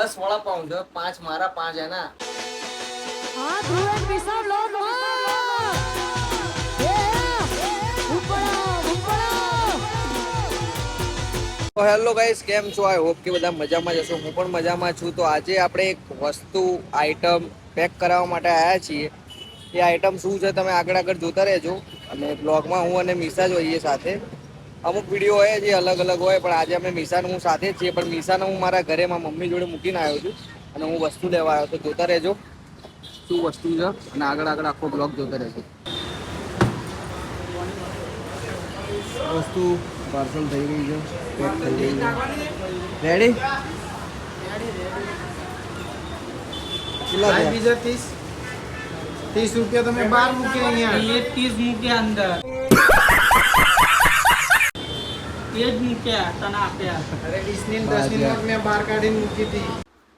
દસ વડાપાઉં જો પાંચ મારા પાંચ એના. હા ધ્રુવે લો લો હેલો ગાઈસ કેમ છો? આઈ હોપ કે બધા મજામાં જશો હું પણ મજામાં છું. તો આજે આપણે એક વસ્તુ આઈટમ પેક કરાવવા માટે આવ્યા છીએ. એ આઈટમ શું છે તમે આગળ આગળ જોતા રહેજો. અને બ્લોગમાં હું અને મિસા જ હોઈએ સાથે. અમુક વીડિયો હોય જે અલગ અલગ હોય પણ આજે અમે મિસાન હું સાથે જ છીએ પણ મિસાન હું મારા ઘરે માં મમ્મી જોડે મૂકીને આવ્યો છું અને હું વસ્તુ લેવા આવ્યો તો જોતા રહેજો. શું વસ્તુ છે? અને આગળ આગળ આખો બ્લોગ જોતો રહેજો. વસ્તુ પાર્સલ થઈ ગઈ છે. પેક થઈ ગઈ છે. રેડી કેટલા બીજા ત્રીસ. ત્રીસ રૂપિયા તમે બહાર મૂક્યા અહીંયા. ત્રીસ મૂક્યા અંદર. એ જ મૂક્યા તને આપ્યા અરે વીસની ને નોટ મેં બહાર કાઢીને મૂકી હતી.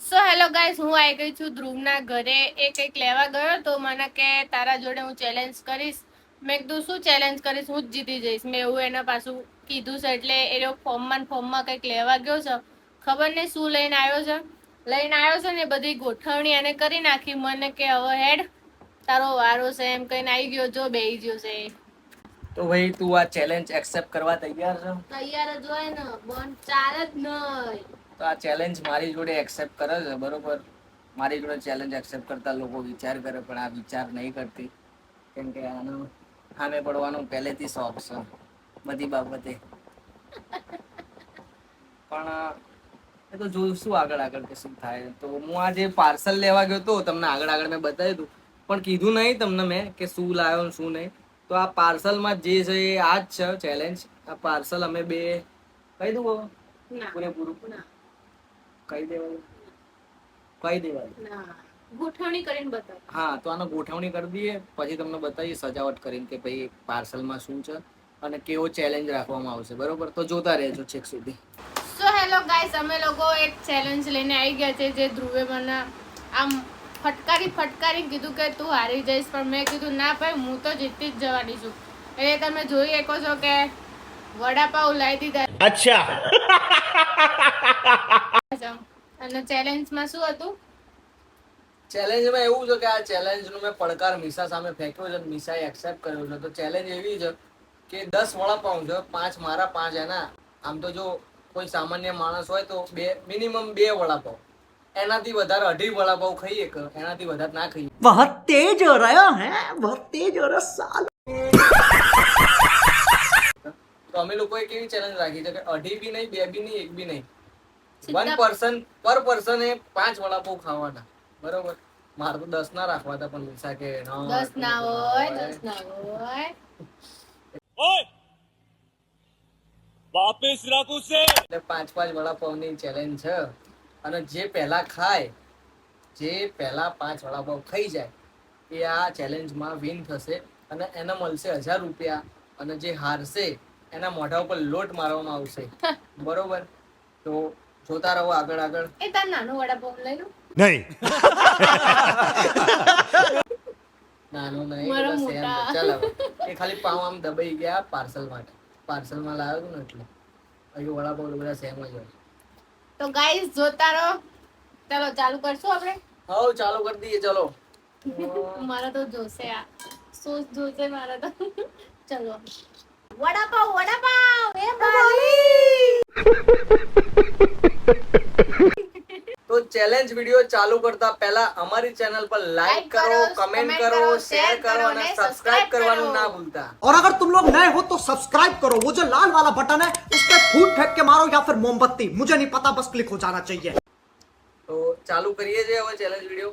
સો હેલો ગાઈઝ હું આવી ગઈ છું ધ્રુવના ઘરે. એ કંઈક લેવા ગયો તો મને કે તારા જોડે હું ચેલેન્જ કરીશ. મેં કીધું શું ચેલેન્જ કરીશ? હું જ જીતી જઈશ. મેં એવું એના પાછું કીધું છે એટલે એ લોકો ફોર્મમાં ફોર્મમાં કંઈક લેવા ગયો છે. ખબર નહીં શું લઈને આવ્યો છે? લઈને આવ્યો છે ને બધી ગોઠવણી એને કરી નાખી. મને કે હવે હેડ તારો વારો છે એમ કહીને આવી ગયો જો બેહી ગયો છે એ. તો ભાઈ તું આ ચેલેન્જ એક્સેપ્ટ કરવા તૈયાર છે? તૈયાર જ હોય ને બોન ચાલે જ નહીં. તો આ ચેલેન્જ મારી જોડે એક્સેપ્ટ કરે છે બરોબર? મારી જોડે ચેલેન્જ એક્સેપ્ટ કરતા લોકો વિચાર કરે પણ આ વિચાર નહીં કરતી. કેમ કે આનો સામે પડવાનો પહેલેથી શોખ છે બધી બાબતે. પણ એ તો જોઈશું આગળ આગળ કે શું થાય? તો હું આ જે પાર્સલ લેવા ગયો હતો તમને આગળ આગળ મેં બતાવ્યું હતું. પણ કીધું નહીં તમને મેં કે શું લાવ્યો શું નહીં. તો આ પાર્સલમાં જે છે એ આ જ છે ચેલેન્જ આ પાર્સલ અમે બે કહી દઉં પૂરેપૂરું? કહી દેવાનું? કહી દેવાનું. ગોઠવણી કરીને બતાવ. હા તો આનો ગોઠવણી કરી દઈએ. પછી તમને બતાવીએ સજાવટ કરીને કે ભાઈ પાર્સલમાં શું છે અને કેવો ચેલેન્જ રાખવામાં આવશે. બરોબર? તો જોતા રહેજો છેક સુધી. સો હેલો ગાઈસ અમે લોકો એક ચેલેન્જ લઈને આવી ગયા છે જે ધ્રુવે મને આમ ફટકારી ફટકારી કીધું કે તું હારી જઈશ પણ મેં કીધું ના ભાઈ હું તો જીતી જ જવાની છું. એટલે તમે જોઈ શકો છો કે વડાપાઉં લાવી દીધા. અચ્છા. અને ચેલેન્જમાં શું હતું? ચેલેન્જમાં એવું છે કે આ ચેલેન્જનો મેં પડકાર મીસા સામે ફેંક્યો છે અને મીસાએ એક્સેપ્ટ કર્યો છે. તો ચેલેન્જ એવી છે કે દસ વડાપાઉં છે પાંચ મારા પાંચ એના. આમ તો જો કોઈ સામાન્ય માણસ હોય તો બે મિનિમમ બે વડાપાઉં. એનાથી વધારે અઢી વડાપાઉ ખાઈ કે એનાથી વધારે ના ખાઈએ? બહુ તેજ રહ્યો હે? બહુ તેજ હો સાલ. તો અમે લોકોએ કેવી ચેલેન્જ રાખી છે કે અઢી બી નહીં બે બી નહીં એક બી નહીં. વન પર્સન પર પર્સન એ પાંચ વડાપાઉં ખાવાના. બરોબર? મારે તો દસ ના રાખવા હતા પણ મિસા કે દસ ના હોય દસ ના હોય. વાપસ પાંચ પાંચ વડાપાઉં ની ચેલેન્જ છે. અને જે પહેલા ખાય જે પહેલા પાંચ વડાપાઉં ખાઈ જાય એ આ ચેલેન્જમાં વિન થશે અને એને મળશે હજાર રૂપિયા અને જે હારશે એના મોઢા ઉપર લોટ મારવામાં આવશે. બરોબર? તો જોતા રહો આગળ આગળ. એ તાર નાનું વડાપાઉં લઈ લો. નાનું નહીં મારા મોટા. ચાલ એ ખાલી પાઉં આમ દબાઈ ગયા પાર્સલ માટે. પાર્સલમાં લાવ્યો હતું ને એટલે. અહીં વડાપાઉં તો બધા સેમ જ હોય. તો ગાઈસ જોતા રહો ચાલો ચાલુ કરશું આપણે હવ ચાલુ કરી દઈએ ચલો મારા તો જોશે આ સોસ જોશે મારા તો ચલો વડાપાવ વડાપાવ એ બાલી તો ચેલેન્જ વિડિયો ચાલુ કરતા પહેલા અમારી ચેનલ પર લાઈક Like કરો કરો, કમેન્ટ comment કરો કરો, શેર share કરો કરો અને અને સબસ્ક્રાઇબ subscribe કરવાનું કરો. ના ભૂલતા और अगर तुम लोग नए हो तो सब्सक्राइब करो वो जो लाल वाला बटन है उस पर फूट फेंक के मारो या फिर मोमबत्ती? मुझे नहीं पता बस क्लिक हो जाना चाहिए। तो चालू करिए challenge video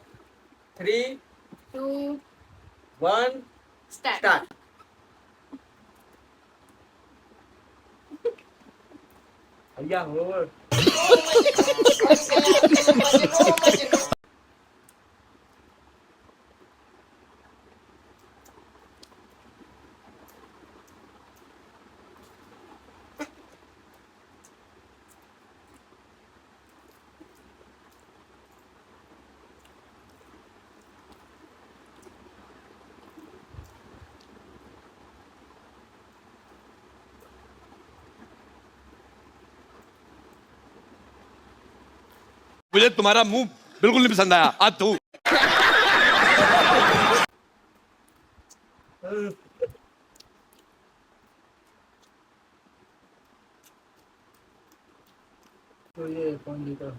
three two one start भैया हो मुझे तुम्हारा मुंह बिल्कुल नहीं पसंद आया आज तू तो ये कौन जीता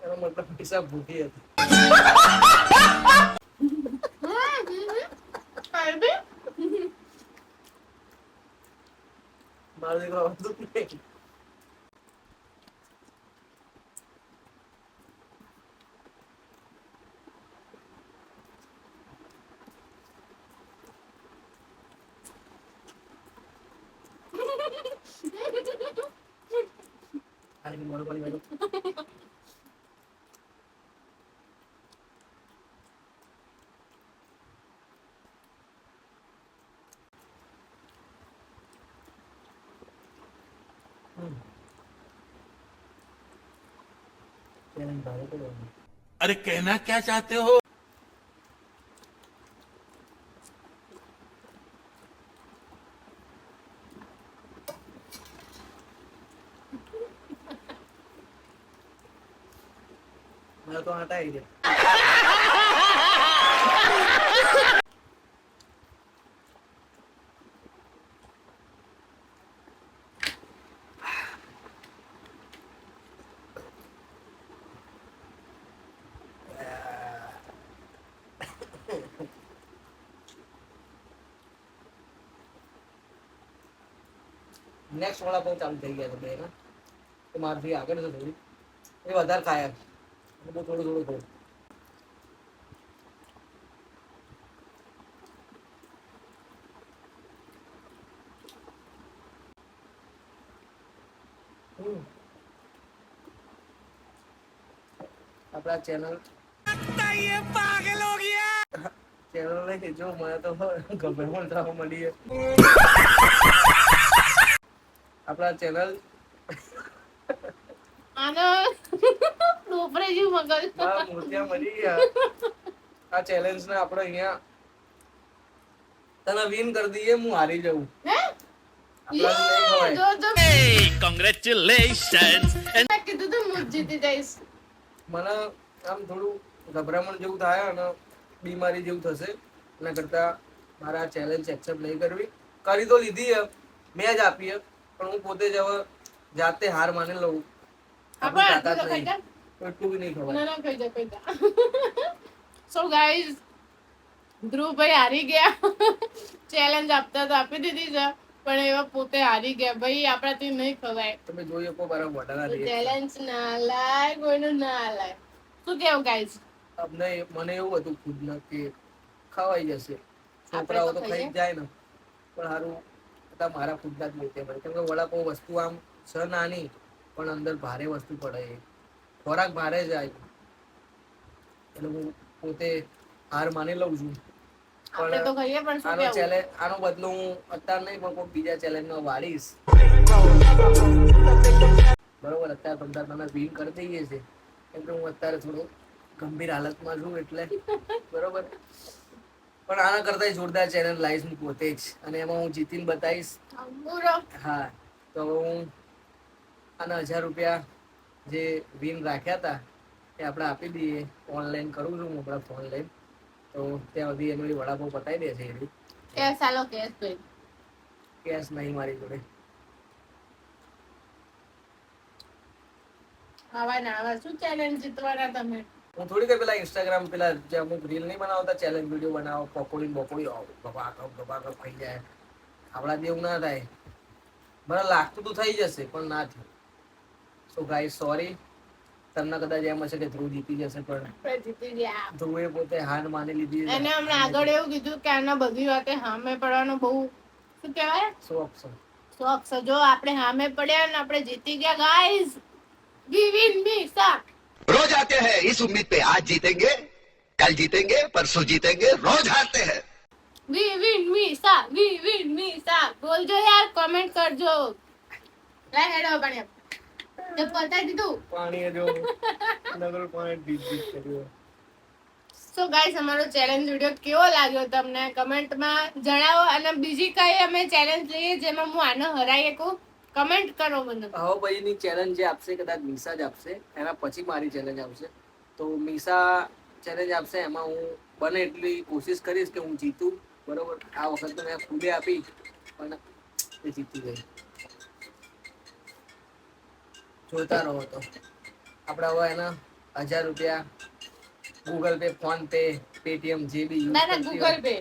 Emang mantap bisa budi ya. એનો મતલબ પૈસા ભૂખી હતી મારો દીકરો આવતું જ નહીં આની મોઢું પાણી વાળું. હમ. ચેલેન્જ ભારે પડ્યો. अरे कहना क्या चाहते हो મારે તો આટા આવી નેક્સ્ટ વડાપાઉં ચાલુ થઈ ગયા છે બે ના. તો આગળ છે થોડી એ વધારે ખાયા બહુ થોડું થોડું હમ. આપણા ચેનલ ચેનલ નહીં, જો મને તો ગમે પણ થવા મળી આપણા ચેનલ. આનો ડોપરે જેવું મગજ આ ગયા. ચેલેન્જ ને આપણે અહીંયા તને વિન કરી દઈએ હું હારી જાઉં. મને આમ થોડું ગભરામણ જેવું થાય અને બીમારી જેવું થશે. એના કરતા મારા ચેલેન્જ એક્સેપ્ટ નહીં કરવી. કરી તો લીધી હે મેં જ આપી હે પણ હું પોતે જ હવે જાતે હાર માની લઉં. આપણે તાકાત આટલું તો ખાઈ નહીં એટલું બી નહીં ખબર ના ના કહી જા કહી જા. સો ગાઈઝ ધ્રુવભાઈ હારી ગયા. ચેલેન્જ આપતા તો આપી દીધી છે પણ એવા પોતે હારી ગયા. ભાઈ આપણાથી નહીં ખવાય. તમે જોઈ શકો મારા મોઢાના. ચેલેન્જ ના લાય કોઈનું ના લાય. શું કેવું ગાઈઝ અમને મને એવું હતું ખુદને કે ખવાઈ જશે. છોકરાઓ તો ખાઈ જાય ને. પણ સારું હતા મારા ખુદના જ લીધે મને કેમ કે વડાપાઉં વસ્તુ આમ છે નાની પણ અંદર ભારે વસ્તુ પડે એ. ખોરાક ભારે જાય એટલે હું પોતે હાર માની લઉં છું. તો પણ શું આનો ચેલેન્જ આનો બદલો હું અત્યારે નહીં પણ કોઈ બીજા ચેલેન્જમાં વાળીશ. બરોબર અત્યારે તમને તમે વિન કરી દઈએ છે કેમ કે હું અત્યારે થોડો ગંભીર હાલતમાં છું એટલે. બરોબર. પણ આના કરતા જોરદાર ચેનલ લાવીશ હું પોતે જ. અને એમાં હું જીતીને બતાવીશ. હા તો હું આના હજાર રૂપિયા જે વિન રાખ્યા હતા એ આપણે આપી દઈએ. ઓનલાઈન કરું છું હું આપણા ફોન લઈને. તો ત્યાં સુધી એમની વડાપાઉં પતાવી દે છે એની. કે ચાલો કેસ ભાઈ કેશ નહીં મારી જોડે. આવા ના આવા. શું ચેલેન્જ જીતવાના તમે? હું થોડી કઈ પેલા ઇન્સ્ટાગ્રામ પેલા જે અમુક રીલ નહીં બનાવતા ચેલેન્જ વીડિયો બનાવો પકોડી બકોડી ગબા કપ ગબા કપ ખાઈ જાય. આપણા જેવું ના થાય. મને લાગતું તો થઈ જશે પણ ના થયું. સો ગાઈસ સોરી તમને કદાચ એમ હશે કે ધ્રુવ જીતી જશે પણ જીતી ગયા. ધ્રુવે પોતે હાર માની લીધી અને એને હમણાં આગળ એવું કીધું કે આના બધી વાતે સામે પડવાનો બહુ શું કહેવાય? સો છે સો છે જો આપણે સામે પડ્યા ને આપણે જીતી ગયા ગાઈઝ વી વિન બી સા रोज आते हैं इस उम्मीद पे आज जीतेंगे कल जीतेंगे परसों जीतेंगे रोज हारते हैं વી વિન મી સા વી વિન મી સા બોલજો યાર કમેન્ટ કરજો લે હેડો પણ તે પતાઈ દીધું પાણી જો નગર પાણી ડીપ ડીપ કર્યું સો ગાઈસ અમારો ચેલેન્જ વિડીયો કેવો લાગ્યો તમને કમેન્ટમાં જણાવો અને બીજી કઈ અમે ચેલેન્જ લઈએ જેમાં હું આને હરાઈ શકું કમેન્ટ કરો મને. હવે પછીની ચેલેન્જ જે આપશે કદાચ મીસા જ આપશે. એના પછી મારી ચેલેન્જ આવશે. તો મીસા ચેલેન્જ આપશે એમાં હું બને એટલી કોશિશ કરીશ કે હું જીતું. બરોબર? આ વખત તો મેં ખુદે આપી પણ એ જીતી ગઈ. જોતા રહો તો. આપણે હવે એના હજાર રૂપિયા Google pay PhonePe Paytm જે બી ના ના ગૂગલ પે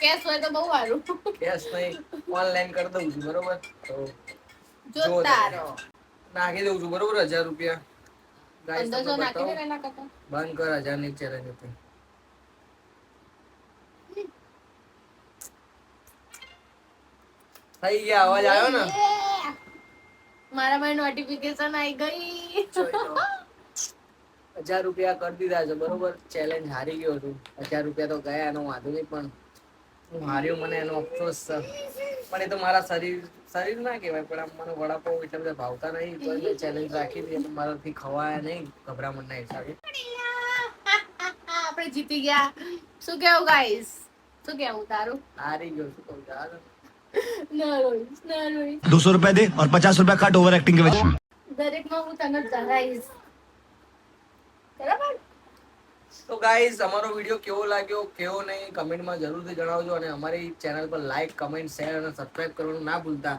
કેશ હોય તો બહુ સારું. કેશ નહીં ઓનલાઈન કરી દઉં છું બરોબર? તો જોતા રહો નાખી દઉં છું બરોબર? હજાર રૂપિયા. બંધ કર હજારની ચેલેન્જ હતી. થઈ ગયા અવાજ આવ્યો ને? મારા ભાઈ નોટિફિકેશન આવી ગઈ. હજાર રૂપિયા કરી દીધા છે બરોબર? ચેલેન્જ હારી ગયો છું. હજાર રૂપિયા તો ગયા એનો વાંધો નહીં પણ હું હાર્યો મને એનો અફસોસ છે. પણ એ તો મારા શરીર શરીર ના કહેવાય પણ આમ મને વડાપાવ એટલા બધા ભાવતા નહીં તો મેં ચેલેન્જ રાખી હતી એટલે મારાથી ખવાયા નહીં ગભરામણના હિસાબે આપણે જીતી ગયા શું કેવું ગાઈસ શું કેવું તારું હારી ગયો છું કહું છું. હાલો. ના રોઈશ ના રોઈશ दो सौ रुपए दे और पचास रुपया काट ओवर एक्टिंग के वजह દરેકમાં હું તને ધરાઈશ બરાબર તો ગાઈઝ અમારો વીડિયો કેવો લાગ્યો, કેવો નહીં કમેન્ટમાં જરૂરથી જણાવજો અને અમારી ચેનલ પર લાઈક કમેન્ટ શેર અને સબસ્ક્રાઇબ કરવાનું ના ભૂલતા.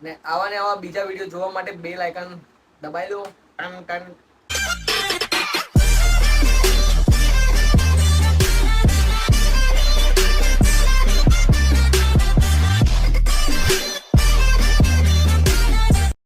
અને આવા ને આવા બીજા વીડિયો જોવા માટે બે લાયકન દબાઈ દો. Ton ton